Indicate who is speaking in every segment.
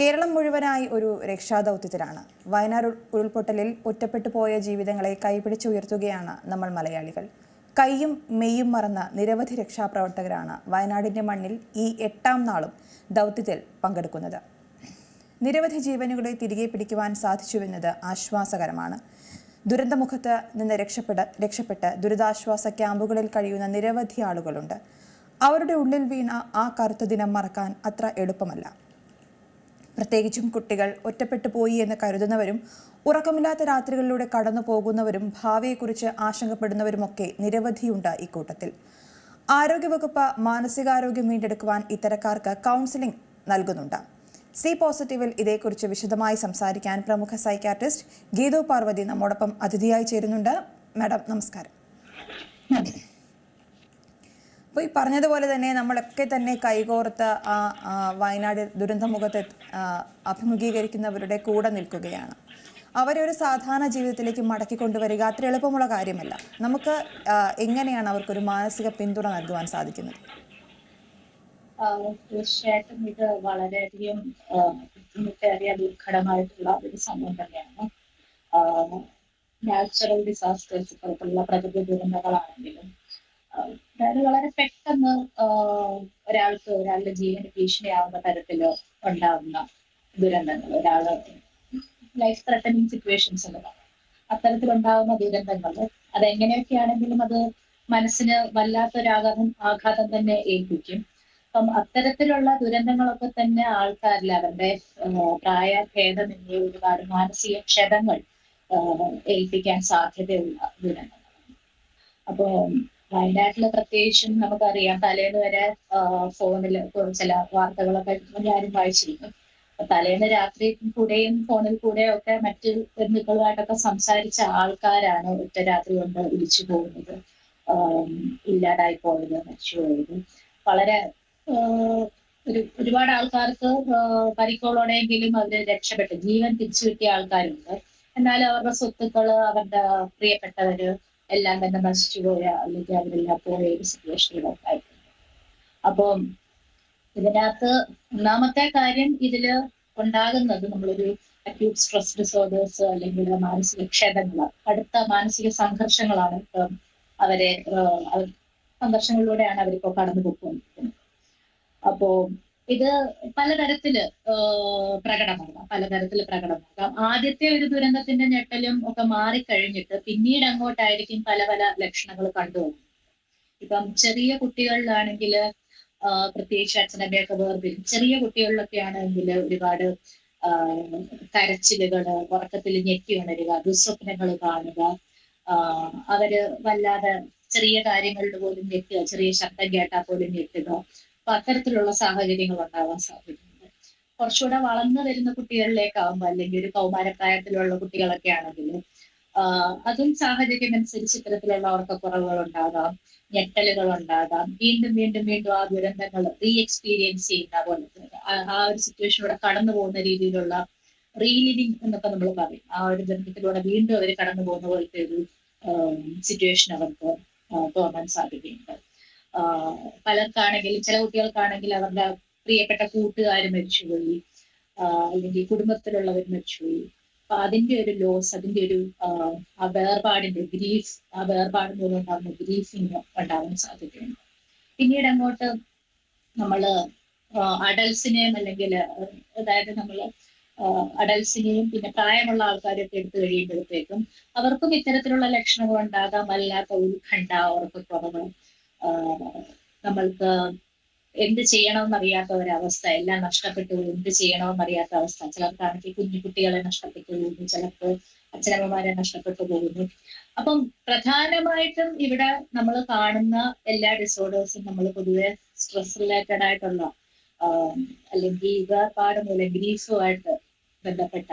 Speaker 1: കേരളം മുഴുവനായി ഒരു രക്ഷാദൗത്യത്തിലാണ്. വയനാട് ഉരുൾപൊട്ടലിൽ ഒറ്റപ്പെട്ടു പോയ ജീവിതങ്ങളെ കൈപിടിച്ചുയർത്തുകയാണ് നമ്മൾ മലയാളികൾ. കൈയും മെയ്യും മറന്ന നിരവധി രക്ഷാപ്രവർത്തകരാണ് വയനാടിന്റെ മണ്ണിൽ ഈ എട്ടാം നാളും ദൗത്യത്തിൽ പങ്കെടുക്കുന്നത്. നിരവധി ജീവനുകളെ തിരികെ പിടിക്കുവാൻ സാധിച്ചുവെന്നത് ആശ്വാസകരമാണ്. ദുരന്തമുഖത്ത് നിന്ന് രക്ഷപ്പെട രക്ഷപ്പെട്ട് ദുരിതാശ്വാസ ക്യാമ്പുകളിൽ കഴിയുന്ന നിരവധി ആളുകളുണ്ട്. അവരുടെ ഉള്ളിൽ വീണ ആ കറുത്ത ദിനം മറക്കാൻ അത്ര എളുപ്പമല്ല. പ്രത്യേകിച്ചും കുട്ടികൾ ഒറ്റപ്പെട്ടു പോയി എന്ന് കരുതുന്നവരും ഉറക്കമില്ലാത്ത രാത്രികളിലൂടെ കടന്നു പോകുന്നവരും ഭാവിയെക്കുറിച്ച് ആശങ്കപ്പെടുന്നവരുമൊക്കെ നിരവധിയുണ്ട് ഇക്കൂട്ടത്തിൽ. ആരോഗ്യവകുപ്പ് മാനസികാരോഗ്യം വീണ്ടെടുക്കുവാൻ ഇത്തരക്കാർക്ക് കൗൺസിലിംഗ് നൽകുന്നുണ്ട്. സി പോസിറ്റീവിൽ ഇതേക്കുറിച്ച് വിശദമായി സംസാരിക്കാൻ പ്രമുഖ സൈക്കാട്രിസ്റ്റ് ഗീതു പാർവതി നമ്മോടൊപ്പം അതിഥിയായി ചേരുന്നുണ്ട്. മാഡം നമസ്കാരം. അപ്പോൾ ഈ പറഞ്ഞതുപോലെ തന്നെ നമ്മളൊക്കെ തന്നെ കൈകോർത്ത് ആ വയനാട് ദുരന്തമുഖത്തെ അഭിമുഖീകരിക്കുന്നവരുടെ കൂടെ നിൽക്കുകയാണ്. അവരെ ഒരു സാധാരണ ജീവിതത്തിലേക്ക് മടക്കി കൊണ്ടുവരിക അത്ര എളുപ്പമുള്ള കാര്യമല്ല. നമുക്ക് എങ്ങനെയാണ് അവർക്കൊരു മാനസിക പിന്തുണ നൽകുവാൻ സാധിക്കുന്നത്?
Speaker 2: തീർച്ചയായിട്ടും ഇത് വളരെയധികം ബുദ്ധിമുട്ടേറിയ ദുർഘടമായിട്ടുള്ള ഒരു സംഭവം തന്നെയാണ്. നാച്ചുറൽ ഡിസാസ്റ്റേഴ്സ് പോലുള്ള പ്രകൃതി ദുരന്തങ്ങളാണെങ്കിലും അതായത് വളരെ പെട്ടെന്ന് ഒരാൾക്ക് ഒരാളുടെ ജീവന് ഭീഷണിയാവുന്ന തരത്തിൽ ഉണ്ടാവുന്ന ദുരന്തങ്ങൾ ഒരാൾ ലൈഫ് ത്രട്ടനിങ് സിറ്റുവേഷൻസ് എന്ന് പറയാം. അത്തരത്തിലുണ്ടാകുന്ന ദുരന്തങ്ങൾ അതെങ്ങനെയൊക്കെയാണെങ്കിലും അത് മനസ്സിന് വല്ലാത്തൊരാഘാതം ആഘാതം തന്നെ ഏൽപ്പിക്കും. അപ്പം അത്തരത്തിലുള്ള ദുരന്തങ്ങളൊക്കെ തന്നെ ആൾക്കാരിൽ അവരുടെ പ്രായ ഭേദമന്യേ ഒരുപാട് മാനസിക ക്ഷതങ്ങൾ ഏൽപ്പിക്കാൻ സാധ്യതയുള്ള ദുരന്തങ്ങളാണ്. അപ്പോ വയനാട്ടിൽ പ്രത്യേകിച്ചും നമുക്കറിയാം തലേന്ന് വരെ ഫോണിൽ ചില വാർത്തകളൊക്കെ ഞാനും വായിച്ചിരുന്നു തലേന്ന് രാത്രി കൂടെയും ഫോണിൽ കൂടെ ഒക്കെ മറ്റ് ബന്ധുക്കളുമായിട്ടൊക്കെ സംസാരിച്ച ആൾക്കാരാണ് ഒറ്റ രാത്രി കൊണ്ട് വിളിച്ചു പോകുന്നത്. ഇല്ലാതായി പോയത് മരിച്ചു പോയത്. വളരെ ഒരു ഒരുപാട് ആൾക്കാർക്ക് പരിക്കുകളോടെയെങ്കിലും അവർ രക്ഷപ്പെട്ടു. ജീവൻ തിരിച്ചു കിട്ടിയ ആൾക്കാരുണ്ട്. എന്നാലും അവരുടെ സ്വത്തുക്കൾ അവരുടെ പ്രിയപ്പെട്ടവര് എല്ലാം തന്നെ നശിച്ചു പോയ അല്ലെങ്കിൽ അവരെല്ലാം പോയ ഒരു സിറ്റുവേഷനിലൊക്കെ ആയിട്ടുണ്ട് അപ്പം ഇതിനകത്ത് ഒന്നാമത്തെ കാര്യം ഇതിൽ ഉണ്ടാകുന്നത് നമ്മളൊരു അക്യൂട്ട് സ്ട്രെസ് ഡിസോർഡേഴ്സ് അല്ലെങ്കിൽ മാനസിക ക്ഷതങ്ങൾ അടുത്ത മാനസിക സംഘർഷങ്ങളാണ് അവരെ സംഘർഷങ്ങളിലൂടെയാണ് അവരിപ്പോ കടന്നു പോയിക്കൊണ്ടിരിക്കുന്നത് അപ്പോ ഇത് പലതരത്തിൽ പ്രകടമാകാം. പലതരത്തിൽ പ്രകടമാകാം. ആദ്യത്തെ ഒരു ദുരന്തത്തിന്റെ ഞെട്ടലും ഒക്കെ മാറിക്കഴിഞ്ഞിട്ട് പിന്നീട് അങ്ങോട്ടായിരിക്കും പല പല ലക്ഷണങ്ങൾ കണ്ടുവരുന്നത്. ഇപ്പം ചെറിയ കുട്ടികളിലാണെങ്കിൽ പ്രത്യേകിച്ച് അച്ഛനമ്മയൊക്കെ വേർപിരിയും. ചെറിയ കുട്ടികളിലൊക്കെ ആണെങ്കിൽ ഒരുപാട് കരച്ചിലുകൾ ഉറക്കത്തിൽ ഞെക്കി ഉണരുക ദുസ്വപ്നങ്ങൾ കാണുക അവർ വല്ലാതെ ചെറിയ കാര്യങ്ങളിൽ പോലും ഞെട്ടുക ചെറിയ ശബ്ദം കേട്ടാൽ പോലും ഞെട്ടുക അപ്പൊ അത്തരത്തിലുള്ള സാഹചര്യങ്ങൾ ഉണ്ടാവാൻ സാധ്യതയുണ്ട്. കുറച്ചുകൂടെ വളർന്നു വരുന്ന കുട്ടികളിലേക്കാവുമ്പോൾ അല്ലെങ്കിൽ ഒരു കൗമാരപ്രായത്തിലുള്ള കുട്ടികളൊക്കെ ആണെങ്കിൽ അതും സാഹചര്യം അനുസരിച്ച് ഇത്തരത്തിലുള്ള ഉറക്കക്കുറവുകൾ ഉണ്ടാകാം ഞെട്ടലുകൾ ഉണ്ടാകാം. വീണ്ടും വീണ്ടും വീണ്ടും ആ ദുരന്തങ്ങൾ റീ എക്സ്പീരിയൻസ് ചെയ്യുന്ന ആ- ആ ഒരു സിറ്റുവേഷനിലൂടെ കടന്നു പോകുന്ന രീതിയിലുള്ള റീലിവിങ് എന്നൊക്കെ നമ്മൾ പറയും. ആ ഒരു ദുരന്തത്തിലൂടെ വീണ്ടും അവർ കടന്നു പോകുന്ന പോലത്തെ ഒരു സിറ്റുവേഷൻ അവർക്ക് തോന്നാൻ സാധ്യതയുണ്ട്. ആഹ് പലർക്കാണെങ്കിലും ചില കുട്ടികൾക്കാണെങ്കിൽ അവരുടെ പ്രിയപ്പെട്ട കൂട്ടുകാർ മരിച്ചുപോയി അല്ലെങ്കിൽ കുടുംബത്തിലുള്ളവർ മരിച്ചുപോയി. അപ്പൊ അതിന്റെ ഒരു ലോസ് അതിന്റെ ഒരു ആ വേർപാടിന്റെ ഗ്രീഫ് ആ വേർപാട് മൂലം ഉണ്ടാകുന്ന ഗ്രീഫിങ് ഉണ്ടാവാൻ സാധ്യതയുണ്ട്. പിന്നീട് അങ്ങോട്ട് നമ്മൾ അഡൽസിനെയും അല്ലെങ്കിൽ അതായത് നമ്മൾ അഡൽസിനെയും പിന്നെ പ്രായമുള്ള ആൾക്കാരെയൊക്കെ എടുത്തു കഴിയുമ്പോഴത്തേക്കും അവർക്കും ഇത്തരത്തിലുള്ള ലക്ഷണങ്ങൾ ഉണ്ടാകാം വല്ലാത്ത ഉത്കണ്ഠ ഉറക്കക്കുറവ് നമ്മൾക്ക് എന്ത് ചെയ്യണമെന്ന് ചെയ്യണമെന്നറിയാത്ത ഒരവസ്ഥ എല്ലാം നഷ്ടപ്പെട്ടു എന്ത് എന്ത് ചെയ്യണമെന്നറിയാത്ത അവസ്ഥ ചിലർക്കാണെങ്കിൽ കുഞ്ഞു കുട്ടികളെ നഷ്ടപ്പെട്ടു പോകുന്നു ചിലർക്ക് അച്ഛനമ്മമാരെ നഷ്ടപ്പെട്ടു പോകുന്നു. അപ്പം പ്രധാനമായിട്ടും ഇവിടെ നമ്മൾ കാണുന്ന എല്ലാ ഡിസോർഡേഴ്സും നമ്മൾ പൊതുവെ സ്ട്രെസ് റിലേറ്റഡ് ആയിട്ടുള്ള അല്ലെങ്കിൽ വേർപാട് മൂലം ഗ്രീഫുമായിട്ട് ബന്ധപ്പെട്ട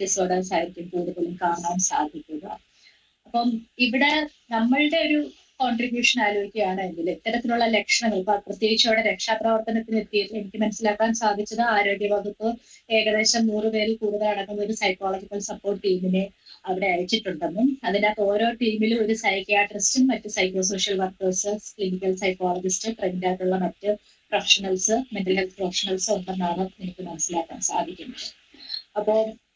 Speaker 2: ഡിസോർഡേഴ്സ് ആയിരിക്കും കൂടുതലും കാണാൻ സാധിക്കുക. അപ്പം ഇവിടെ നമ്മളുടെ ഒരു കോൺട്രിബ്യൂഷൻ ആലോചിക്കുകയാണെങ്കിൽ ഇത്തരത്തിലുള്ള ലക്ഷണങ്ങൾ ഇപ്പൊ പ്രത്യേകിച്ച് അവിടെ രക്ഷാപ്രവർത്തനത്തിന് എത്തിയത് എനിക്ക് മനസ്സിലാക്കാൻ സാധിച്ചത് ആരോഗ്യവകുപ്പ് ഏകദേശം നൂറ് പേരിൽ കൂടുതൽ അടങ്ങുന്ന ഒരു സൈക്കോളജിക്കൽ സപ്പോർട്ട് ടീമിനെ അവിടെ അയച്ചിട്ടുണ്ടെന്നും അതിനകത്ത് ഓരോ ടീമിലും ഒരു സൈക്യാട്രിസ്റ്റും മറ്റ് psycho social workers clinical psychologist trained ആയിട്ടുള്ള മറ്റ് പ്രൊഫഷണൽസ് മെന്റൽ ഹെൽത്ത് പ്രൊഫഷണൽസ് ഉണ്ടെന്നാണ് എനിക്ക് മനസ്സിലാക്കാൻ സാധിക്കുന്നത്. അപ്പോ ആ,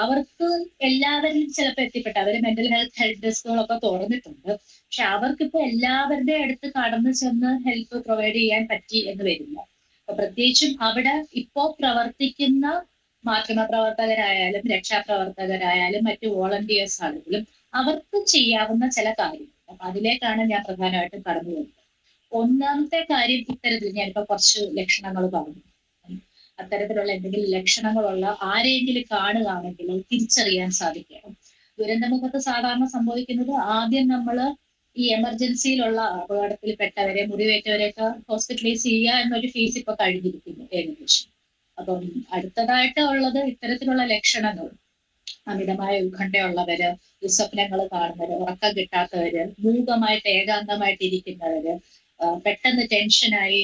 Speaker 2: അവർക്ക് എല്ലാവരിലും ചിലപ്പോൾ എത്തിപ്പെട്ട. അവർ മെന്റൽ ഹെൽത്ത് ഹെൽപ്പ് ഡെസ്കുകളൊക്കെ തുറന്നിട്ടുണ്ട്. പക്ഷെ അവർക്കിപ്പോ എല്ലാവരുടെ അടുത്ത് കടന്നു ചെന്ന് ഹെൽപ്പ് പ്രൊവൈഡ് ചെയ്യാൻ പറ്റി എന്ന് വരില്ല. അപ്പൊ പ്രത്യേകിച്ചും അവിടെ ഇപ്പോ പ്രവർത്തിക്കുന്ന മാധ്യമ പ്രവർത്തകരായാലും രക്ഷാപ്രവർത്തകരായാലും മറ്റു വോളണ്ടിയേഴ്സ് ആണെങ്കിലും അവർക്ക് ചെയ്യാവുന്ന ചില കാര്യങ്ങൾ. അപ്പൊ അതിലേക്കാണ് ഞാൻ പ്രധാനമായിട്ടും കടന്നു വരുന്നത് ഒന്നാമത്തെ കാര്യം ഇത്തരത്തിൽ ഞാനിപ്പോ കുറച്ച് ലക്ഷണങ്ങൾ പറഞ്ഞു. അത്തരത്തിലുള്ള എന്തെങ്കിലും ലക്ഷണങ്ങളുള്ള ആരെയെങ്കിലും കാണുകയാണെങ്കിൽ തിരിച്ചറിയാൻ സാധിക്കണം. ദുരന്തമുഖത്ത് സാധാരണ സംഭവിക്കുന്നത് ആദ്യം നമ്മൾ ഈ എമർജൻസിയിലുള്ള അപകടത്തിൽ പെട്ടവരെ മുറിവേറ്റവരെയൊക്കെ ഹോസ്പിറ്റലൈസ് ചെയ്യുക എന്നൊരു ഫീസ് ഇപ്പൊ കഴിഞ്ഞിരിക്കുന്നു ഏകദേശം. അപ്പം അടുത്തതായിട്ട് ഉള്ളത് ഇത്തരത്തിലുള്ള ലക്ഷണങ്ങൾ. അമിതമായ ഉത്കണ്ഠയുള്ളവര് ദുസ്വപ്നങ്ങൾ കാണുന്നവര് ഉറക്കം കിട്ടാത്തവര് മൂകമായിട്ട് ഏകാന്തമായിട്ട് ഇരിക്കുന്നവര് പെട്ടെന്ന് ടെൻഷനായി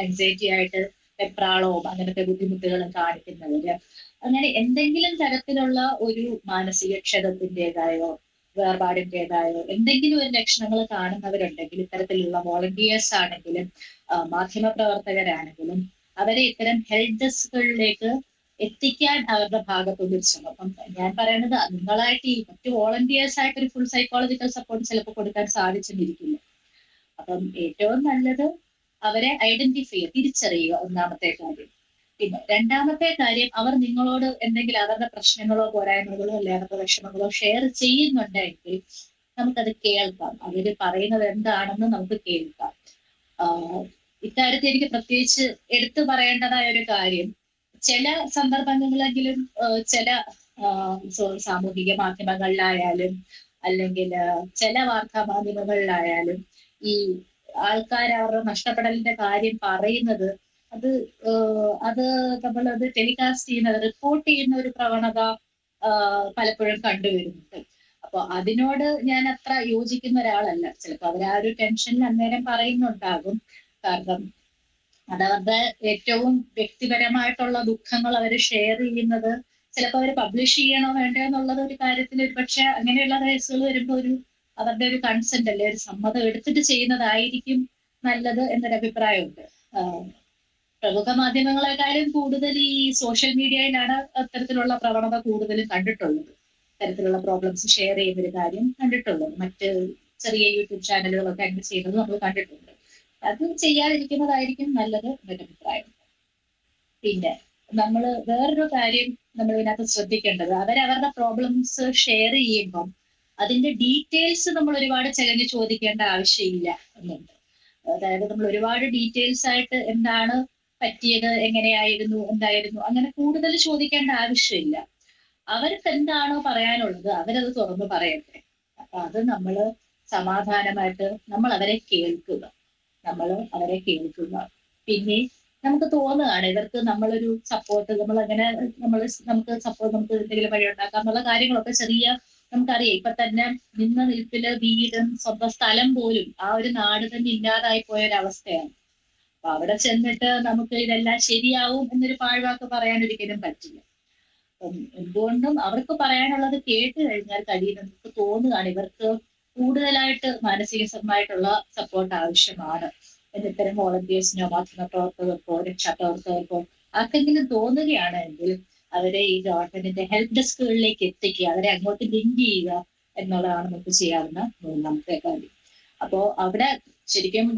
Speaker 2: ആൻസൈറ്റി ആയിട്ട് വെപ്രാളവും അങ്ങനത്തെ ബുദ്ധിമുട്ടുകളും കാണിക്കുന്നവര് അങ്ങനെ എന്തെങ്കിലും തരത്തിലുള്ള ഒരു മാനസിക ക്ഷതത്തിന്റെതായോ വേർപാടിന്റെതായോ എന്തെങ്കിലും ഒരു ലക്ഷണങ്ങൾ കാണുന്നവരുണ്ടെങ്കിൽ ഇത്തരത്തിലുള്ള വോളണ്ടിയേഴ്സ് ആണെങ്കിലും മാധ്യമ പ്രവർത്തകരാണെങ്കിലും അവരെ ഇത്തരം ഹെൽത്ത് ഡെസ്കുകളിലേക്ക് എത്തിക്കാൻ അവരുടെ ഭാഗത്തുനിന്ന് ഒരു ശ്രമം. ഞാൻ പറയുന്നത് നിങ്ങളായിട്ട് ഈ മറ്റ് വോളണ്ടിയേഴ്സ് ആയിട്ട് ഒരു ഫുൾ സൈക്കോളജിക്കൽ സപ്പോർട്ട് ചിലപ്പോൾ കൊടുക്കാൻ സാധിച്ചെന്നിരിക്കില്ല. അപ്പം ഏറ്റവും നല്ലത് അവരെ ഐഡന്റിഫൈ ചെയ്യുക തിരിച്ചറിയുക ഒന്നാമത്തെ കാര്യം. പിന്നെ രണ്ടാമത്തെ കാര്യം അവർ നിങ്ങളോട് എന്തെങ്കിലും അവരുടെ പ്രശ്നങ്ങളോ പോരായ്മകളോ അല്ലെ അവരുടെ വിഷമങ്ങളോ ഷെയർ ചെയ്യുന്നുണ്ടെങ്കിൽ നമുക്കത് കേൾക്കാം. അവർ പറയുന്നത് എന്താണെന്ന് നമുക്ക് കേൾക്കാം. ഇക്കാര്യത്തിൽ എനിക്ക് പ്രത്യേകിച്ച് എടുത്തു പറയേണ്ടതായ ഒരു കാര്യം ചില സന്ദർഭങ്ങളെങ്കിലും ചില സാമൂഹിക മാധ്യമങ്ങളിലായാലും അല്ലെങ്കിൽ ചില വാർത്താ മാധ്യമങ്ങളിലായാലും ഈ ആൾക്കാർ അവരുടെ നഷ്ടപ്പെടലിന്റെ കാര്യം പറയുന്നത് അത് അത് നമ്മളത് ടെലികാസ്റ്റ് ചെയ്യുന്നത് റിപ്പോർട്ട് ചെയ്യുന്ന ഒരു പ്രവണത പലപ്പോഴും കണ്ടുവരുന്നുണ്ട്. അപ്പൊ അതിനോട് ഞാൻ അത്ര യോജിക്കുന്ന ഒരാളല്ല. ചിലപ്പോൾ അവർ ആ ഒരു ടെൻഷനിൽ അന്നേരം പറയുന്നുണ്ടാകും. കാരണം അതവരുടെ ഏറ്റവും വ്യക്തിപരമായിട്ടുള്ള ദുഃഖങ്ങൾ അവർ ഷെയർ ചെയ്യുന്നത് ചിലപ്പോൾ അവർ പബ്ലിഷ് ചെയ്യണോ വേണ്ടോ എന്നുള്ളത് ഒരു കാര്യത്തിൽ ഒരു പക്ഷെ അങ്ങനെയുള്ള കേസുകൾ വരുമ്പോൾ ഒരു അവരുടെ ഒരു കൺസെന്റ് അല്ലെ ഒരു സമ്മതം എടുത്തിട്ട് ചെയ്യുന്നതായിരിക്കും നല്ലത് എന്നൊരു അഭിപ്രായമുണ്ട്. പ്രമുഖ മാധ്യമങ്ങളെക്കാളും കൂടുതൽ ഈ സോഷ്യൽ മീഡിയയിലാണ് അത്തരത്തിലുള്ള പ്രവണത കൂടുതലും കണ്ടിട്ടുള്ളത്. തരത്തിലുള്ള പ്രോബ്ലംസ് ഷെയർ ചെയ്യുന്ന ഒരു കാര്യം കണ്ടിട്ടുള്ളത്. മറ്റ് ചെറിയ യൂട്യൂബ് ചാനലുകളൊക്കെ അങ്ങനെ ചെയ്യുന്നത് നമ്മൾ കണ്ടിട്ടുണ്ട്. അത് ചെയ്യാതിരിക്കുന്നതായിരിക്കും നല്ലത് എന്നൊരു അഭിപ്രായം. പിന്നെ നമ്മൾ വേറൊരു കാര്യം നമ്മൾ ഇതിനകത്ത് ശ്രദ്ധിക്കേണ്ടത്. അവരവരുടെ പ്രോബ്ലംസ് ഷെയർ ചെയ്യുമ്പം അതിന്റെ ഡീറ്റെയിൽസ് നമ്മൾ ഒരുപാട് ചെലഞ്ഞ് ചോദിക്കേണ്ട ആവശ്യമില്ല എന്നുണ്ട്. അതായത് നമ്മൾ ഒരുപാട് ഡീറ്റെയിൽസ് ആയിട്ട് എന്താണ് പറ്റിയത് എങ്ങനെയായിരുന്നു എന്തായിരുന്നു അങ്ങനെ കൂടുതൽ ചോദിക്കേണ്ട ആവശ്യമില്ല. അവർക്ക് എന്താണോ പറയാനുള്ളത് അവരത് തുറന്നു പറയട്ടെ. അപ്പൊ അത് നമ്മൾ സമാധാനമായിട്ട് നമ്മൾ അവരെ കേൾക്കുക. നമ്മൾ അവരെ കേൾക്കുക. പിന്നെ നമുക്ക് തോന്നുകയാണ് ഇവർക്ക് നമ്മളൊരു സപ്പോർട്ട് നമ്മൾ അങ്ങനെ നമ്മൾ നമുക്ക് സപ്പോർട്ട് നമുക്ക് എന്തെങ്കിലും വഴി ഉണ്ടാക്കാം എന്നുള്ള കാര്യങ്ങളൊക്കെ ചെറിയ നമുക്കറിയാം ഇപ്പൊ തന്നെ നിന്ന നിൽപ്പിൽ വീടും സ്വന്തം സ്ഥലം പോലും ആ ഒരു നാട് തന്നെ ഇല്ലാതായി പോയ ഒരു അവസ്ഥയാണ് അപ്പൊ അവിടെ ചെന്നിട്ട് നമുക്ക് ഇതെല്ലാം ശരിയാവും എന്നൊരു പാഴ്വാക്ക് പറയാൻ ഒരിക്കലും പറ്റില്ല. അപ്പം എന്തുകൊണ്ടും അവർക്ക് പറയാനുള്ളത് കേട്ട് കഴിഞ്ഞാൽ കഴിയുന്ന നമുക്ക് തോന്നുകയാണ് ഇവർക്ക് കൂടുതലായിട്ട് മാനസികമായിട്ടുള്ള സപ്പോർട്ട് ആവശ്യമാണ്. എന്നിത്തരം ഇത്തരം മാധ്യമ പ്രവർത്തകർക്കോ രക്ഷാപ്രവർത്തകർക്കോ ആർക്കെങ്കിലും തോന്നുകയാണെങ്കിൽ അവരെ ഈ ഗവൺമെന്റിന്റെ ഹെൽപ്പ് ഡെസ്കുകളിലേക്ക് എത്തിക്കുക അവരെ അങ്ങോട്ട് ലിങ്ക് ചെയ്യുക എന്നുള്ളതാണ് നമുക്ക് ചെയ്യാവുന്ന മൂന്നാമത്തെ കാര്യം. അപ്പോ അവിടെ ശരിക്കും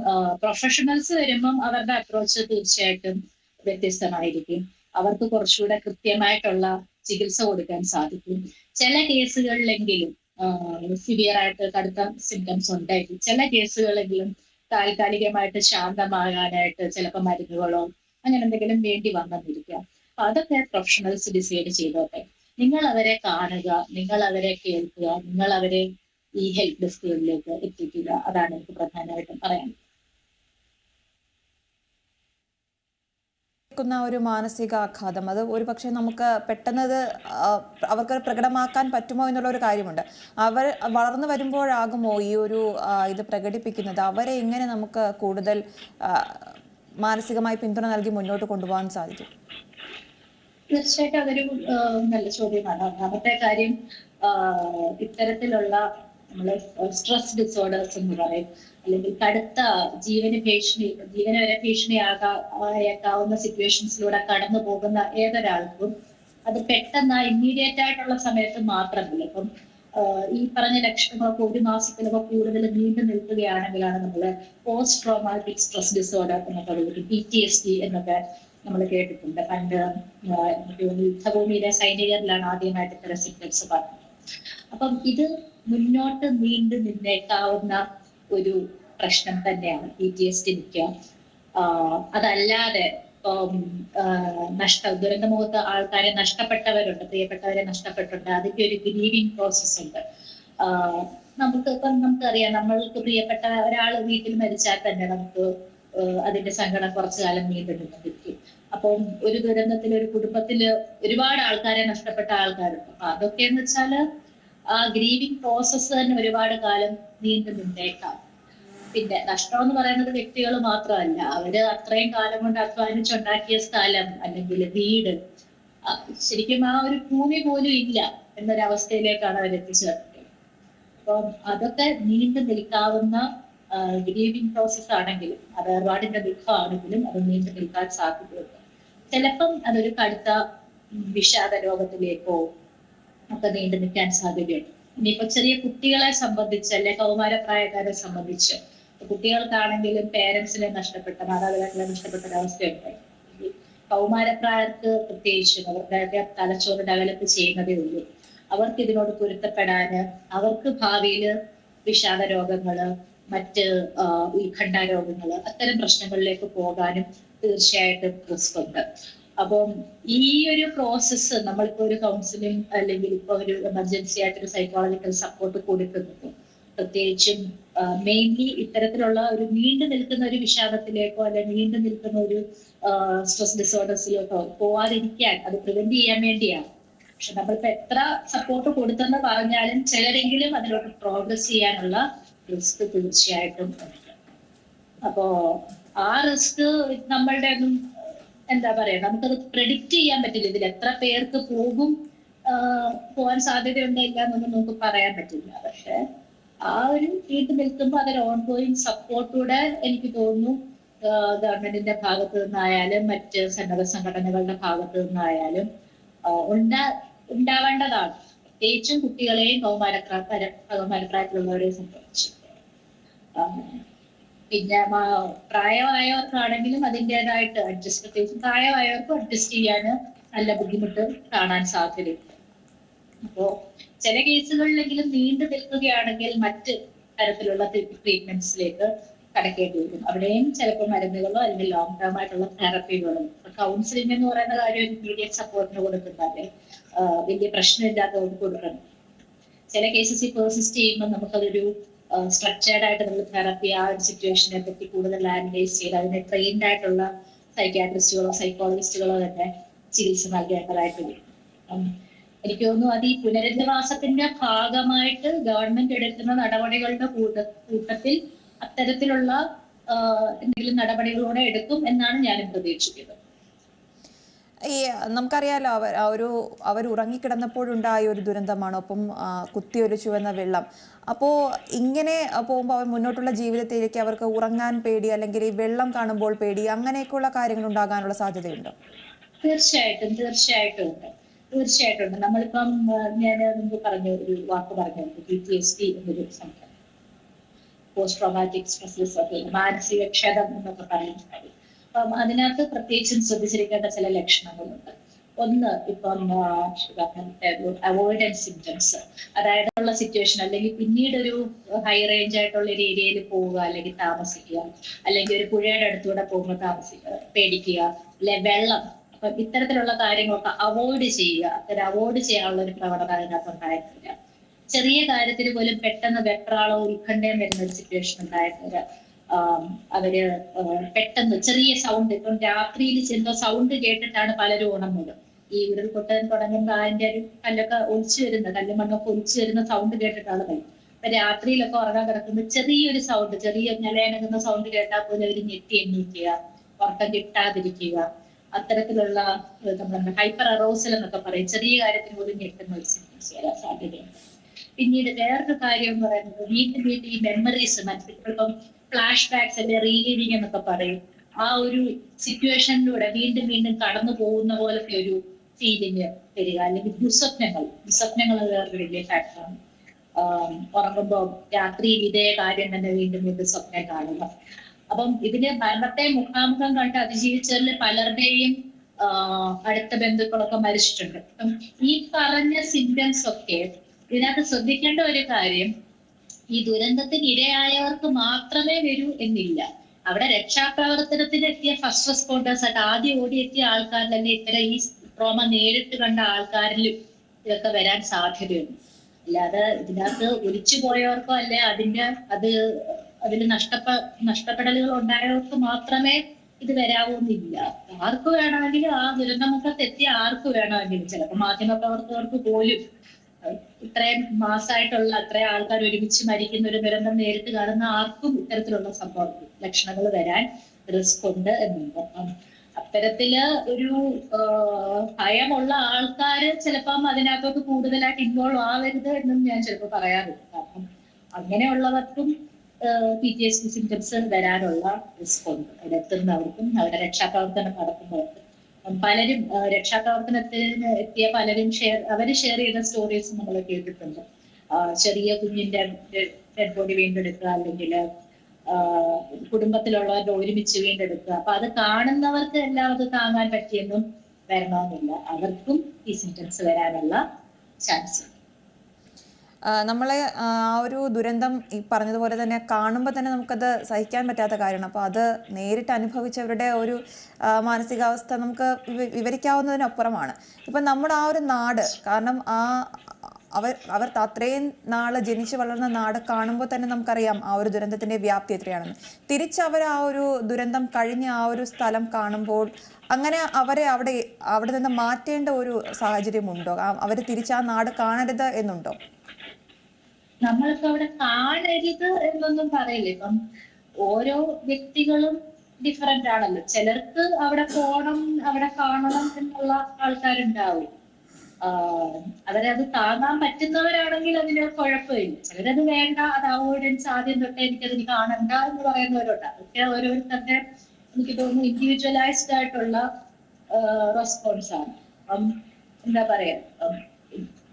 Speaker 2: പ്രൊഫഷണൽസ് വരുമ്പം അവരുടെ അപ്രോച്ച് തീർച്ചയായിട്ടും വ്യത്യസ്തമായിരിക്കും. അവർക്ക് കുറച്ചുകൂടെ കൃത്യമായിട്ടുള്ള ചികിത്സ കൊടുക്കാൻ സാധിക്കും. ചില കേസുകളിലെങ്കിലും സിവിയർ ആയിട്ട് കടുത്ത സിംറ്റംസ് ഉണ്ടായിരിക്കും. ചില കേസുകളെങ്കിലും താൽക്കാലികമായിട്ട് ശാന്തമാകാനായിട്ട് ചിലപ്പോൾ മരുന്നുകളോ അങ്ങനെ എന്തെങ്കിലും വേണ്ടി വന്നെന്നിരിക്കാം അപ്പൊ അതൊക്കെ പ്രൊഫഷണൽസ് ഡിസൈഡ് ചെയ്തോട്ടെ. നിങ്ങൾ അവരെ കാണുക നിങ്ങൾ അവരെ കേൾക്കുക നിങ്ങൾ അവരെ ഈ ഹെൽപ്പ് ഡെസ്കുകളിലേക്ക് എത്തിക്കുക. അതാണ് എനിക്ക് പ്രധാനമായിട്ടും
Speaker 1: പറയാൻ ഒരു മാനസികാഘാതം. അത് ഒരു പക്ഷേ നമുക്ക് പെട്ടെന്നത് അവർക്ക് പ്രകടമാക്കാൻ പറ്റുമോ എന്നുള്ള ഒരു കാര്യമുണ്ട്. അവർ വളർന്നു വരുമ്പോഴാകുമോ ഈ ഒരു ഇത് പ്രകടിപ്പിക്കുന്നത്? അവരെ എങ്ങനെ നമുക്ക് കൂടുതൽ മാനസികമായി പിന്തുണ നൽകി മുന്നോട്ട് കൊണ്ടുപോകാൻ സാധിക്കും?
Speaker 2: തീർച്ചയായിട്ടും അതൊരു നല്ല ചോദ്യമാണ്. ഒന്നാമത്തെ കാര്യം ഇത്തരത്തിലുള്ള നമ്മൾ സ്ട്രെസ് ഡിസോർഡേഴ്സ് എന്ന് പറയും. അല്ലെങ്കിൽ കടുത്ത ജീവന ഭീഷണി ജീവന വരെ ഭീഷണിയാകാവുന്ന സിറ്റുവേഷൻസിലൂടെ കടന്നു പോകുന്ന ഏതൊരാൾക്കും അത് പെട്ടെന്ന് ഇമ്മീഡിയറ്റ് ആയിട്ടുള്ള സമയത്ത് മാത്രമല്ല. ഇപ്പം ഈ പറഞ്ഞ ലക്ഷണങ്ങളൊക്കെ ഒരു മാസത്തിലൊക്കെ കൂടുതൽ നീണ്ടു നിൽക്കുകയാണെങ്കിലാണ് നമ്മൾ പോസ്റ്റ് ട്രോമാറ്റിക് സ്ട്രെസ് ഡിസോർഡർ എന്നൊക്കെ വിളിക്കും. പി ടി എസ് ഡി എന്നൊക്കെ. നമ്മൾ കേട്ടിട്ടുണ്ട്. പണ്ട് യുദ്ധഭൂമിയിലെ സൈനികരിലാണ് ആദ്യമായിട്ട് ഇത്തരം സിഗ്നൽസ് പറഞ്ഞത്. അപ്പം ഇത് മുന്നോട്ട് നീണ്ടു നിന്നേക്കാവുന്ന ഒരു പ്രശ്നം തന്നെയാണ് പി ടി എസ് ടി മിക്ക അതല്ലാതെ നഷ്ട ദുരന്ത നഷ്ട ദുരന്തമുഖത്ത് ആൾക്കാരെ നഷ്ടപ്പെട്ടവരുണ്ട് പ്രിയപ്പെട്ടവരെ നഷ്ടപ്പെട്ടുണ്ട് അതിന്റെ ഒരു ഗ്രീവിങ് പ്രോസസ് ഉണ്ട്. നമുക്ക് ഇപ്പം നമുക്കറിയാം നമ്മൾക്ക് പ്രിയപ്പെട്ട ഒരാൾ വീട്ടിൽ മരിച്ചാൽ തന്നെ നമുക്ക് അതിന്റെ സങ്കടം കുറച്ചു കാലം നീണ്ടു നിന്നിരിക്കും അപ്പം ഒരു ദുരന്തത്തിൽ ഒരു കുടുംബത്തിൽ ഒരുപാട് ആൾക്കാരെ നഷ്ടപ്പെട്ട ആൾക്കാരുണ്ട് അപ്പൊ അതൊക്കെയെന്ന് വെച്ചാൽ ആ ഗ്രീവിങ് പ്രോസസ്സ് തന്നെ ഒരുപാട് കാലം നീണ്ടു നിന്നേക്കാം. പിന്നെ നഷ്ടം എന്ന് പറയുന്നത് വ്യക്തികൾ മാത്രമല്ല. അവർ അത്രയും കാലം കൊണ്ട് അധ്വാനിച്ചുണ്ടാക്കിയ സ്ഥലം അല്ലെങ്കിൽ വീട് ശരിക്കും ആ ഒരു ഭൂമി പോലും ഇല്ല എന്നൊരവസ്ഥയിലേക്കാണ് അവർ എത്തിച്ചേർന്നത്. അപ്പം അതൊക്കെ നീണ്ടു നിൽക്കാവുന്ന ഗ്രീവിങ് പ്രോസസ് ആണെങ്കിലും അത് ഒരുപാടിന്റെ ദുഃഖമാണെങ്കിലും അത് നീണ്ടു നിൽക്കാൻ സാധ്യതയുണ്ട്. ചിലപ്പം അതൊരു കടുത്ത വിഷാദ രോഗത്തിലേക്കോ ഒക്കെ നീണ്ടു നിൽക്കാൻ സാധ്യതയുണ്ട്. ഇനിയിപ്പോ ചെറിയ കുട്ടികളെ സംബന്ധിച്ച് അല്ലെ കൗമാരപ്രായക്കാരെ സംബന്ധിച്ച് കുട്ടികൾക്കാണെങ്കിലും പേരൻസിനെ നഷ്ടപ്പെട്ട മാതാപിതാക്കളെ നഷ്ടപ്പെട്ട ഒരവസ്ഥയുണ്ടായി കൗമാരപ്രായർക്ക് പ്രത്യേകിച്ചും അവരുടെ തലച്ചോറ് ഡെവലപ്പ് ചെയ്യുന്നതേ ഉള്ളൂ. അവർക്ക് ഇതിനോട് പൊരുത്തപ്പെടാന് അവർക്ക് ഭാവിയിൽ വിഷാദ രോഗങ്ങൾ മറ്റ് ഉത്കണ്ഠ രോഗങ്ങൾ അത്തരം പ്രശ്നങ്ങളിലേക്ക് പോകാനും തീർച്ചയായിട്ടും റിസ്ക് ഉണ്ട്. അപ്പം ഈ ഒരു പ്രോസസ്സ് നമ്മളിപ്പോ ഒരു കൗൺസിലിംഗ് അല്ലെങ്കിൽ ഇപ്പൊ ഒരു എമർജൻസി ആയിട്ടൊരു സൈക്കോളജിക്കൽ സപ്പോർട്ട് കൊടുക്കുന്നത് പ്രത്യേകിച്ചും മെയിൻലി ഇത്തരത്തിലുള്ള ഒരു നീണ്ടു നിൽക്കുന്ന ഒരു വിഷാദത്തിലേക്കോ അല്ലെങ്കിൽ നീണ്ടു നിൽക്കുന്ന ഒരു സ്ട്രെസ് ഡിസോർഡേഴ്സിലേക്കോ പോവാതിരിക്കാൻ അത് പ്രിവെന്റ് ചെയ്യാൻ വേണ്ടിയാണ്. പക്ഷെ നമ്മളിപ്പോ എത്ര സപ്പോർട്ട് കൊടുത്തെന്ന് പറഞ്ഞാലും ചിലരെങ്കിലും അതിലോട്ട് പ്രോഗ്രസ് ചെയ്യാനുള്ള റിസ്ക് തീർച്ചയായിട്ടും ഉണ്ട്. അപ്പോ ആ റിസ്ക് നമ്മളുടെ എന്താ പറയാ നമുക്കത് പ്രെഡിക്റ്റ് ചെയ്യാൻ പറ്റില്ല. ഇതിൽ എത്ര പേർക്ക് പോകും പോകാൻ സാധ്യതയുണ്ടോ ഇല്ല എന്നൊന്നും നമുക്ക് പറയാൻ പറ്റില്ല. പക്ഷെ ആ ഒരു ഇത് നിൽക്കുമ്പോൾ അതൊരു ഓൺ ഗോയിങ് സപ്പോർട്ടൂടെ എനിക്ക് തോന്നുന്നു. ഗവൺമെന്റിന്റെ ഭാഗത്തു നിന്നായാലും മറ്റ് സന്നദ്ധ സംഘടനകളുടെ ഭാഗത്തു നിന്നായാലും ഉണ്ടാ ഉണ്ടാവേണ്ടതാണ്. പ്രത്യേകിച്ചും കുട്ടികളെയും കൗമാരപ്രായ കൗമാരപ്രായത്തിലുള്ളവരെയും സംബന്ധിച്ച്. പിന്നെ പ്രായമായവർക്കാണെങ്കിലും അതിന്റെതായിട്ട് അഡ്ജസ്റ്റ് പ്രത്യേകിച്ച് പ്രായമായവർക്കും അഡ്ജസ്റ്റ് ചെയ്യാൻ നല്ല ബുദ്ധിമുട്ട് കാണാൻ സാധ്യതയുണ്ട്. അപ്പോ ചില കേസുകളിലെങ്കിലും നീണ്ടു നിൽക്കുകയാണെങ്കിൽ മറ്റ് തരത്തിലുള്ള ട്രീറ്റ്മെന്റ്സിലേക്ക് കടക്കേണ്ടി വരും അവിടെയും ചിലപ്പോൾ മരുന്നുകളോ അല്ലെങ്കിൽ ലോങ് ടേം ആയിട്ടുള്ള തെറപ്പികളോ കൗൺസിലിംഗ് എന്ന് പറയുന്ന കാര്യം ഇമ്മീഡിയറ്റ് സപ്പോർട്ടിന് കൊടുക്കുന്നതല്ലേ വലിയ പ്രശ്നമില്ലാത്തതുകൊണ്ട് കൊടുക്കണം ചില കേസസ് പെർസിസ്റ്റ് ചെയ്യുമ്പോൾ നമുക്കതൊരു സ്ട്രക്ചേർഡ് ആയിട്ട് നമ്മൾ തെറപ്പി ആ ഒരു സിറ്റുവേഷനെ പറ്റി കൂടുതൽ അനലൈസ് ചെയ്ത് അതിനെ ട്രെയിൻഡ് ആയിട്ടുള്ള സൈക്യാട്രിസ്റ്റുകളോ സൈക്കോളജിസ്റ്റുകളോ തന്നെ ചികിത്സ നൽകേണ്ടതായിട്ട് വരും എനിക്ക് തോന്നുന്നു അത് ഈ പുനരധിവാസത്തിന്റെ ഭാഗമായിട്ട് ഗവൺമെന്റ് എടുക്കുന്ന നടപടികളുടെ കൂട്ട കൂട്ടത്തിൽ അത്തരത്തിലുള്ള എന്തെങ്കിലും നടപടികളൂടെ എടുക്കും എന്നാണ് ഞാനും പ്രതീക്ഷിക്കുന്നത്.
Speaker 1: ഈ നമുക്കറിയാലോ അവർ ഒരു അവർ ഉറങ്ങിക്കിടന്നപ്പോഴുണ്ടായ ഒരു ദുരന്തമാണ്. ഒപ്പം കുത്തിയൊലിച്ചു എന്ന വെള്ളം. അപ്പോൾ ഇങ്ങനെ പോകുമ്പോൾ അവർ മുന്നോട്ടുള്ള ജീവിതത്തിലേക്ക് അവർക്ക് ഉറങ്ങാൻ പേടി അല്ലെങ്കിൽ ഈ വെള്ളം കാണുമ്പോൾ പേടി അങ്ങനെയൊക്കെയുള്ള കാര്യങ്ങൾ ഉണ്ടാകാനുള്ള സാധ്യതയുണ്ടോ?
Speaker 2: തീർച്ചയായിട്ടും തീർച്ചയായിട്ടും ഉണ്ട്. തീർച്ചയായിട്ടും ഉണ്ട്. നമ്മളിപ്പം ഞാൻ മുമ്പ് പറഞ്ഞ ഒരു വാക്ക് പറഞ്ഞു പി ടി എസ് ഡി എന്നൊരു പോസ്റ്റ് ട്രോമാറ്റിക് സ്ട്രെസ് മാനസിക ക്ഷതം എന്നൊക്കെ പറയുന്നത് അപ്പം അതിനകത്ത് പ്രത്യേകിച്ചും ശ്രദ്ധിച്ചിരിക്കേണ്ട ചില ലക്ഷണങ്ങളുണ്ട്. ഒന്ന് ഇപ്പം അവോയ്ഡൻസ് സിംറ്റംസ് അതായത് ഉള്ള സിറ്റുവേഷൻ അല്ലെങ്കിൽ പിന്നീട് ഒരു ഹൈ റേഞ്ച് ആയിട്ടുള്ള ഒരു ഏരിയയിൽ പോവുക അല്ലെങ്കിൽ താമസിക്കുക. അല്ലെങ്കിൽ ഒരു പുഴയുടെ അടുത്തൂടെ പോകുമ്പോൾ താമസിക്കുക പേടിക്കുക അല്ലെ വെള്ളം. അപ്പൊ ഇത്തരത്തിലുള്ള കാര്യങ്ങളൊക്കെ അവോയ്ഡ് ചെയ്യുക. അത്തരം അവോയ്ഡ് ചെയ്യാനുള്ള ഒരു പ്രവണത അതിനകത്ത് ഉണ്ടായിട്ടില്ല. ചെറിയ കാര്യത്തിന് പോലും പെട്ടെന്ന് വെപ്രാളോ ഉത്കണ്ഠയും വരുന്ന ഒരു സിറ്റുവേഷൻ ഉണ്ടായിട്ടില്ല. അവർ പെട്ടെന്ന് ചെറിയ സൗണ്ട് ഇപ്പം രാത്രിയിൽ ചെന്ന സൗണ്ട് കേട്ടിട്ടാണ് പലരും ഉണർന്നത് ഈ ഉരുൾപൊട്ടൽ തുടങ്ങുമ്പോൾ അതിന്റെ ഒരു കല്ലൊക്കെ ഒലിച്ചു വരുന്ന കല്ലും മണ്ണൊക്കെ ഒലിച്ചു വരുന്ന സൗണ്ട് കേട്ടിട്ടാണ് കഴിയും അപ്പൊ രാത്രിയിലൊക്കെ ഉറങ്ങാൻ കിടക്കുന്ന ചെറിയൊരു സൗണ്ട് ചെറിയ നിലയണങ്ങുന്ന സൗണ്ട് കേട്ടാൽ പോലും അവർ ഞെട്ടി എണ്ണീക്കുക ഉറക്കം കിട്ടാതിരിക്കുക. അത്തരത്തിലുള്ള നമ്മൾ ഹൈപ്പർ അറോസൽ എന്നൊക്കെ പറയും. ചെറിയ കാര്യത്തിന് പോലും ഞെട്ടുന്ന ഒരു സിംറ്റംസ് വരാൻ സാധ്യതയുണ്ട് പിന്നീട് വേറൊരു കാര്യം എന്ന് പറയുന്നത് വീണ്ടും വീണ്ടും ഈ മെമ്മറീസ് മനസ്സിലിപ്പം ഫ്ലാഷ് ബാക്സ് അല്ലെ റീലീവിങ് എന്നൊക്കെ പറയും. ആ ഒരു സിറ്റുവേഷനിലൂടെ വീണ്ടും വീണ്ടും കടന്നു പോകുന്ന പോലത്തെ ഒരു ഫീലിംഗ് വരിക. അല്ലെങ്കിൽ ദുസ്വപ്നങ്ങൾ. ദുസ്വപ്നങ്ങൾ വേറൊരു വലിയ ഫാക്ടറാണ് ഉറങ്ങുമ്പോൾ രാത്രിയിൽ ഇതേ കാര്യം തന്നെ വീണ്ടും വീണ്ടും സ്വപ്നം കാണുക അപ്പം ഇതിന് മരണത്തെ മുഖാമുഖം കണ്ട് അതിജീവിച്ചതിൽ പലരുടെയും അടുത്ത ബന്ധുക്കളൊക്കെ മരിച്ചിട്ടുണ്ട്. അപ്പം ഈ പറഞ്ഞ സിംറ്റംസ് ഒക്കെ ഇതിനകത്ത് ശ്രദ്ധിക്കേണ്ട ഒരു കാര്യം ഈ ദുരന്തത്തിന് ഇരയായവർക്ക് മാത്രമേ വരൂ എന്നില്ല. അവിടെ രക്ഷാപ്രവർത്തനത്തിന് എത്തിയ ഫസ്റ്റ് റെസ്പോണ്ടേഴ്സ് ആയിട്ട് ആദ്യം ഓടിയെത്തിയ ആൾക്കാരിലല്ലേ ഇത്തരം ഈ ട്രോമ നേരിട്ട് കണ്ട ആൾക്കാരിലും ഇതൊക്കെ വരാൻ സാധ്യതയുണ്ട്. അല്ലാതെ ഇതിനകത്ത് ഒലിച്ചു പോയവർക്കോ അല്ലെ അതിന്റെ അത് അതിൽ നഷ്ടപ്പ നഷ്ടപ്പെടലുകൾ ഉണ്ടായവർക്ക് മാത്രമേ ഇത് വരാവൂന്നില്ല. ആർക്ക് വേണമെങ്കിലും ആ ദുരന്തമുഖത്ത് എത്തിയ ആർക്ക് വേണമെങ്കിലും ചിലപ്പോൾ മാധ്യമപ്രവർത്തകർക്ക് പോലും ഇത്രയും മാസമായിട്ടുള്ള അത്രയും ആൾക്കാർ ഒരുമിച്ച് മരിക്കുന്ന ഒരു ദുരന്തം നേരിട്ട് കാണുന്ന ആർക്കും ഇത്തരത്തിലുള്ള സംഭവം ലക്ഷണങ്ങൾ വരാൻ റിസ്ക് ഉണ്ട് എന്നുണ്ട്. അത്തരത്തിൽ ഒരു ഭയമുള്ള ആൾക്കാര് ചിലപ്പം അതിനകത്തോട്ട് കൂടുതലായിട്ട് ഇൻവോൾവ് ആവരുത് എന്നും ഞാൻ ചിലപ്പോൾ പറയാറുണ്ട്. കാരണം അങ്ങനെയുള്ളവർക്കും പി ടി എസ് സിംറ്റംസ് വരാനുള്ള റിസ്ക് ഉണ്ട്. അവിടെ എത്തുന്നവർക്കും അവരുടെ രക്ഷാപ്രവർത്തനം നടത്തുന്നവർക്കും പലരും രക്ഷാപ്രവർത്തനത്തിന് എത്തിയ പലരും ഷെയർ അവർ ഷെയർ ചെയ്ത സ്റ്റോറീസ് നമ്മൾ കേട്ടിട്ടുണ്ട്. ചെറിയ കുഞ്ഞിന്റെ ഡെഡ് ബോഡി വീണ്ടെടുക്കുക അല്ലെങ്കിൽ കുടുംബത്തിലുള്ളവരുടെ ഒരുമിച്ച് വീണ്ടെടുക്കുക. അപ്പൊ അത് കാണുന്നവർക്ക് എല്ലാം അത് താങ്ങാൻ പറ്റിയെന്നും വരണമെന്നില്ല. അവർക്കും ഈ സിംറ്റംസ് വരാനുള്ള ചാൻസ്
Speaker 1: ആ, നമ്മളെ ആ ഒരു ദുരന്തം ഈ പറഞ്ഞതുപോലെ തന്നെ കാണുമ്പോൾ തന്നെ നമുക്കത് സഹിക്കാൻ പറ്റാത്ത കാര്യമാണ്. അപ്പോൾ അത് നേരിട്ട് അനുഭവിച്ചവരുടെ ഒരു മാനസികാവസ്ഥ നമുക്ക് വിവരിക്കാവുന്നതിനപ്പുറമാണ്. ഇപ്പം നമ്മുടെ ആ ഒരു നാട് കാരണം ആ അവർ അവർ അത്രയും നാൾ ജനിച്ചു വളർന്ന നാട് കാണുമ്പോൾ തന്നെ നമുക്കറിയാം ആ ഒരു ദുരന്തത്തിന്റെ വ്യാപ്തി എത്രയാണെന്ന്. തിരിച്ചവർ ആ ഒരു ദുരന്തം കഴിഞ്ഞ ആ ഒരു സ്ഥലം കാണുമ്പോൾ അങ്ങനെ അവരെ അവിടെ അവിടെ നിന്ന് മാറ്റേണ്ട ഒരു സാഹചര്യമുണ്ടോ? അവർ തിരിച്ച് ആ നാട് കാണരുത് എന്നുണ്ടോ?
Speaker 2: നമ്മളിപ്പോ അവിടെ കാണരുത് എന്നൊന്നും പറയില്ല. ഇപ്പം ഓരോ വ്യക്തികളും ഡിഫറെന്റ് ആണല്ലോ. ചിലർക്ക് അവിടെ പോണം അവിടെ കാണണം എന്നുള്ള ആൾക്കാരുണ്ടാവും. അവരെ അവരത് താങ്ങാൻ പറ്റുന്നവരാണെങ്കിൽ അതിന് കുഴപ്പമില്ല. ചിലരത് വേണ്ട അത് അവോയ്ഡൻസ് ആദ്യം തൊട്ടേ എനിക്കത് കാണണ്ട എന്ന് പറയുന്നവരുണ്ട്. അതൊക്കെ ഓരോരുത്തരുടെ എനിക്ക് തോന്നുന്നു ഇൻഡിവിജ്വലൈസ്ഡ് ആയിട്ടുള്ള റെസ്പോൺസ് ആണ്. എന്താ പറയാ?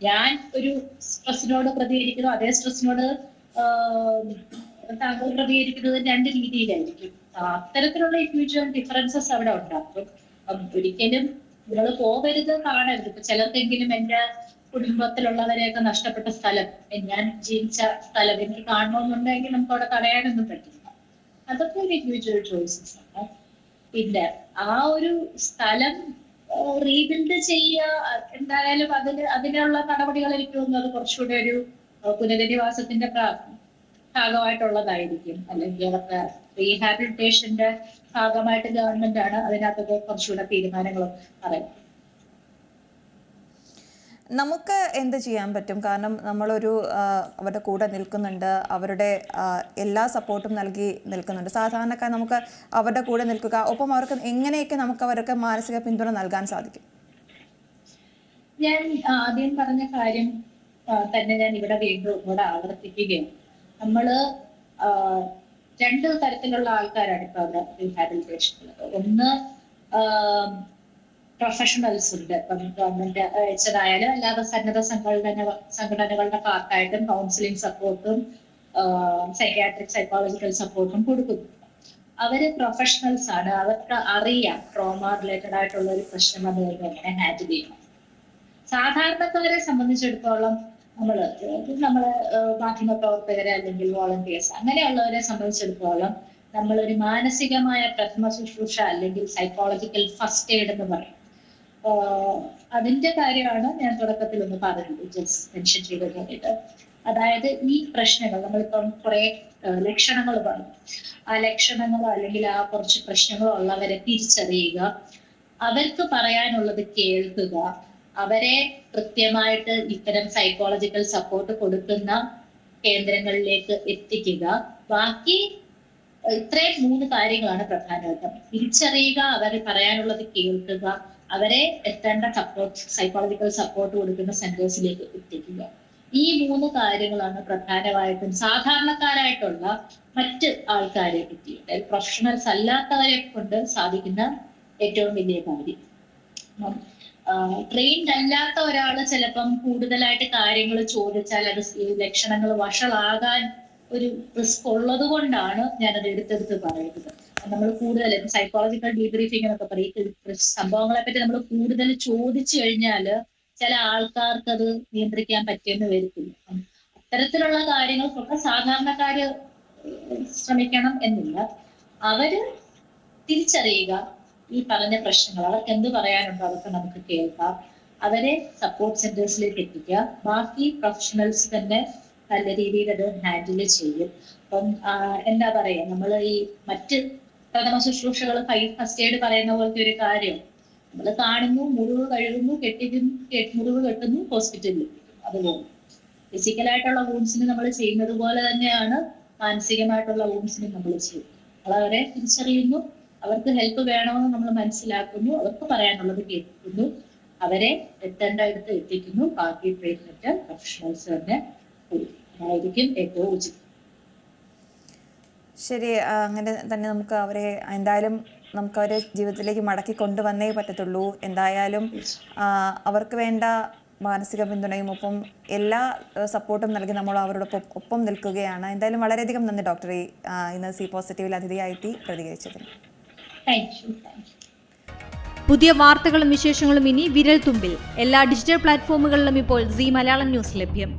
Speaker 2: ഞാൻ ഒരു സ്ട്രെസ്സിനോട് പ്രതികരിക്കുന്നു അതേ സ്ട്രെസ്സിനോട് താങ്കൾ പ്രതികരിക്കുന്നത് രണ്ട് രീതിയിലായിരിക്കും. അത്തരത്തിലുള്ള ഇൻഡിവിജ്വൽ ഡിഫറൻസസ് അവിടെ ഉണ്ടാകും അപ്പം ഒരിക്കലും നിങ്ങൾ പോകരുത് കാണരുത്. ഇപ്പൊ ചിലർക്കെങ്കിലും എന്റെ കുടുംബത്തിലുള്ളവരെയൊക്കെ നഷ്ടപ്പെട്ട സ്ഥലം ഞാൻ ജീവിച്ച സ്ഥലം എനിക്ക് കാണണമെന്നുണ്ടെങ്കിൽ നമുക്ക് അവിടെ തടയാനൊന്നും പറ്റില്ല. അതൊക്കെ ഒരു ഇൻഡിവിജ്വൽ ചോയ്സസ് ആണ്. പിന്നെ ആ ഒരു സ്ഥലം റീബിൽഡ് ചെയ്യുക എന്തായാലും അതിന് അതിനുള്ള നടപടികൾ എനിക്ക് തോന്നുന്നു അത് കുറച്ചുകൂടെ ഒരു പുനരധിവാസത്തിന്റെ ഭാഗമായിട്ടുള്ളതായിരിക്കും. അല്ലെങ്കിൽ അവർക്ക് റീഹാബിലിറ്റേഷന്റെ ഭാഗമായിട്ട് ഗവൺമെന്റ് ആണ് അതിനകത്തൊക്കെ കുറച്ചുകൂടെ തീരുമാനങ്ങളും പറയുന്നത്.
Speaker 1: നമുക്ക് എന്ത് ചെയ്യാൻ പറ്റും? കാരണം നമ്മളൊരു അവരുടെ കൂടെ നിൽക്കുന്നുണ്ട്. അവരുടെ എല്ലാ സപ്പോർട്ടും നൽകി നിൽക്കുന്നുണ്ട്. സാധാരണക്കാർ നമുക്ക് അവരുടെ കൂടെ നിൽക്കുക ഒപ്പം അവർക്ക് എങ്ങനെയൊക്കെ നമുക്ക് അവർക്ക് മാനസിക പിന്തുണ നൽകാൻ സാധിക്കും?
Speaker 2: ഞാൻ ആദ്യം പറഞ്ഞ കാര്യം തന്നെ ഞാൻ ഇവിടെ വീണ്ടും ഇവിടെ ആവർത്തിക്കുകയാണ്. നമ്മൾ രണ്ട് തരത്തിലുള്ള ആൾക്കാരാണ് ഇപ്പൊ അവിടെ റീഹാബിലിറ്റേഷനിൽ ഒന്ന് പ്രൊഫഷണൽസ് ഉണ്ട്. ഇപ്പം ഗവൺമെന്റ് അയച്ചതായാലും അല്ലാതെ സന്നദ്ധ സംഘടന സംഘടനകളുടെ പാർട്ടായിട്ടും കൗൺസിലിംഗ് സപ്പോർട്ടും സൈക്യാട്രിക് സൈക്കോളജിക്കൽ സപ്പോർട്ടും കൊടുക്കുന്നു. അവർ പ്രൊഫഷണൽസ് ആണ്. അവർക്ക് അറിയാം ട്രോമ റിലേറ്റഡ് ആയിട്ടുള്ള ഒരു പ്രശ്നം അത് എങ്ങനെ ഹാൻഡിൽ ചെയ്യണം. സാധാരണക്കാരെ സംബന്ധിച്ചിടത്തോളം അതായത് നമ്മൾ മാധ്യമ പ്രവർത്തകരെ അല്ലെങ്കിൽ വോളണ്ടിയേഴ്സ് അങ്ങനെയുള്ളവരെ സംബന്ധിച്ചിടത്തോളം നമ്മളൊരു മാനസികമായ പ്രഥമ ശുശ്രൂഷ അല്ലെങ്കിൽ സൈക്കോളജിക്കൽ ഫസ്റ്റ് എയ്ഡ് എന്ന് പറയും. അതിന്റെ കാര്യമാണ് ഞാൻ തുടക്കത്തിൽ ഒന്ന് പറഞ്ഞത് ജസ്റ്റ് മെൻഷൻ ചെയ്ത് കഴിഞ്ഞിട്ട്. അതായത് ഈ പ്രശ്നങ്ങൾ നമ്മളിപ്പം കുറെ ലക്ഷണങ്ങൾ പറഞ്ഞു. ആ ലക്ഷണങ്ങളോ അല്ലെങ്കിൽ ആ കുറച്ച് പ്രശ്നങ്ങളോ ഉള്ളവരെ തിരിച്ചറിയുക അവർക്ക് പറയാനുള്ളത് കേൾക്കുക അവരെ കൃത്യമായിട്ട് ഇത്തരം സൈക്കോളജിക്കൽ സപ്പോർട്ട് കൊടുക്കുന്ന കേന്ദ്രങ്ങളിലേക്ക് എത്തിക്കുക. ബാക്കി ഇത്രയും മൂന്ന് കാര്യങ്ങളാണ് പ്രധാനമായിട്ടും. തിരിച്ചറിയുക അവർ പറയാനുള്ളത് കേൾക്കുക അവരെ എത്തേണ്ട സപ്പോർട്ട് സൈക്കോളജിക്കൽ സപ്പോർട്ട് കൊടുക്കുന്ന സെന്റേഴ്സിലേക്ക് എത്തിക്കുക. ഈ മൂന്ന് കാര്യങ്ങളാണ് പ്രധാനമായിട്ടും സാധാരണക്കാരായിട്ടുള്ള മറ്റ് ആൾക്കാരെ പറ്റി അതായത് പ്രൊഫഷണൽസ് അല്ലാത്തവരെ കൊണ്ട് സാധിക്കുന്ന ഏറ്റവും വലിയ കാര്യം. ട്രെയിൻഡ് അല്ലാത്ത ഒരാൾ ചിലപ്പം കൂടുതലായിട്ട് കാര്യങ്ങൾ ചോദിച്ചാൽ അത് ലക്ഷണങ്ങൾ വഷളാകാൻ ഒരു റിസ്ക് ഉള്ളത് കൊണ്ടാണ് ഞാനത് എടുത്തെടുത്ത് പറയുന്നത്. നമ്മൾ കൂടുതൽ സൈക്കോളജിക്കൽ ഡീബ്രീഫിംഗ് എന്നൊക്കെ പറയും. സംഭവങ്ങളെ പറ്റി നമ്മൾ കൂടുതൽ ചോദിച്ചു കഴിഞ്ഞാൽ ചില ആൾക്കാർക്ക് അത് നിയന്ത്രിക്കാൻ പറ്റിയെന്ന് വരത്തില്ല. അത്തരത്തിലുള്ള കാര്യങ്ങൾക്കൊക്കെ സാധാരണക്കാര് ശ്രമിക്കണം എന്നില്ല. അവർ തിരിച്ചറിയുക ഈ പറഞ്ഞ പ്രശ്നങ്ങൾ. അവർക്ക് എന്ത് പറയാനുണ്ടോ അതൊക്കെ നമുക്ക് കേൾക്കാം. അവരെ സപ്പോർട്ട് സെന്റേഴ്സിലേക്ക് എത്തിക്കുക. ബാക്കി പ്രൊഫഷണൽസ് തന്നെ നല്ല രീതിയിൽ അത് ഹാൻഡിൽ ചെയ്യും. അപ്പം എന്താ പറയാ നമ്മൾ ഈ മറ്റ് പ്രഥമ ശുശ്രൂഷകൾ ഫസ്റ്റ് എയ്ഡ് പറയുന്ന പോലത്തെ ഒരു കാര്യം. നമ്മൾ കാണുന്നു മുറിവ് കഴുകുന്നു കെട്ടിക്കുന്നു മുറിവ് കെട്ടുന്നു ഹോസ്പിറ്റലിൽ അതുപോലെ ഫിസിക്കലായിട്ടുള്ള വൂൺസിന് നമ്മൾ ചെയ്യുന്നത് പോലെ തന്നെയാണ് മാനസികമായിട്ടുള്ള വൂൺസിന് നമ്മൾ ചെയ്യും. അവരെ തിരിച്ചറിയുന്നു അവർക്ക് ഹെൽപ്പ് വേണമെന്ന് നമ്മൾ മനസ്സിലാക്കുന്നു അവർക്ക് പറയാനുള്ളത് കേൾക്കുന്നു അവരെ എത്തേണ്ട അടുത്ത് എത്തിക്കുന്നു. ബാക്കി ട്രീറ്റ്മെന്റ് പ്രൊഫഷണൽസ് തന്നെ ആയിരിക്കും ഏറ്റവും ഉചിതം.
Speaker 1: ശരി അങ്ങനെ തന്നെ നമുക്ക് അവരെ എന്തായാലും നമുക്ക് അവരെ ജീവിതത്തിലേക്ക് മടക്കി കൊണ്ടുവന്നേ പറ്റത്തുള്ളൂ. എന്തായാലും അവർക്ക് വേണ്ട മാനസിക പിന്തുണയും ഒപ്പം എല്ലാ സപ്പോർട്ടും നൽകി നമ്മൾ അവരോടൊപ്പം ഒപ്പം നിൽക്കുകയാണ്. എന്തായാലും വളരെയധികം നന്ദി ഡോക്ടറെ ഇന്ന് സി പോസിറ്റീവിൽ അതിഥിയായിട്ട് പ്രതികരിച്ചതിന്.
Speaker 3: പുതിയ വാർത്തകളും വിശേഷങ്ങളും ഇനി വിരൽ തുമ്പിൽ. എല്ലാ ഡിജിറ്റൽ പ്ലാറ്റ്ഫോമുകളിലും ഇപ്പോൾ സി മലയാളം ന്യൂസ് ലഭ്യം.